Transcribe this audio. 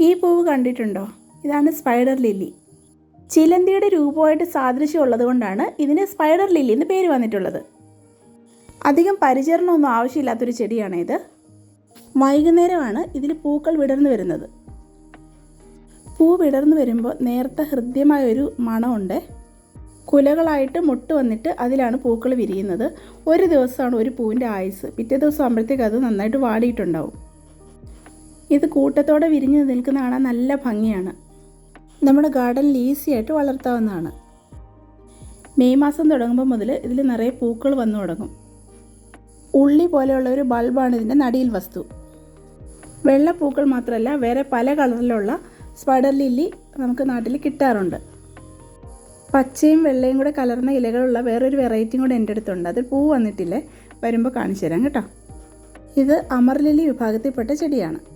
ഈ പൂവ് കണ്ടിട്ടുണ്ടോ? ഇതാണ് സ്പൈഡർ ലില്ലി. ചിലന്തിയുടെ രൂപമായിട്ട് സാദൃശ്യം ഉള്ളതുകൊണ്ടാണ് ഇതിന് സ്പൈഡർ ലില്ലി എന്ന് പേര് വന്നിട്ടുള്ളത്. അധികം പരിചരണമൊന്നും ആവശ്യമില്ലാത്തൊരു ചെടിയാണ് ഇത്. വൈകുന്നേരമാണ് ഇതിൽ പൂക്കൾ വിടർന്നു വരുന്നത്. പൂ വിടർന്നു വരുമ്പോൾ നേരത്തെ ഹൃദ്യമായ ഒരു മണമുണ്ട്. കുലകളായിട്ട് മുട്ട് വന്നിട്ട് അതിലാണ് പൂക്കൾ വിരിയുന്നത്. ഒരു ദിവസമാണ് ഒരു പൂവിന്റെ ആയുസ് പിറ്റേ ദിവസം ആകുമ്പോഴത്തേക്ക് അത് നന്നായിട്ട് വാടിയിട്ടുണ്ടാവും. ഇത് കൂട്ടത്തോടെ വിരിഞ്ഞ് നിൽക്കുന്ന കാണാൻ നല്ല ഭംഗിയാണ്. നമ്മുടെ ഗാർഡനിൽ ഈസി ആയിട്ട് വളർത്താവുന്നതാണ്. മെയ് മാസം തുടങ്ങുമ്പോൾ മുതൽ ഇതിൽ നിറയെ പൂക്കൾ വന്നു തുടങ്ങും. ഉള്ളി പോലെയുള്ള ഒരു ബൾബാണ് ഇതിന്റെ നടിയിൽ വസ്തു. വെള്ള പൂക്കൾ മാത്രമല്ല വേറെ പല കളറിലുള്ള സ്പൈഡർ ലില്ലി നമുക്ക് നാട്ടിൽ കിട്ടാറുണ്ട്. പച്ചയും വെള്ളയും കൂടെ കലർന്ന ഇലകളുള്ള വേറൊരു വെറൈറ്റിയും കൂടെ എന്റെ അടുത്തുണ്ട്. അത് പൂ വന്നിട്ടില്ലേ? വരുമ്പോൾ കാണിച്ചു തരാം കേട്ടോ. ഇത് അമർ ലില്ലി വിഭാഗത്തിൽപ്പെട്ട ചെടിയാണ്.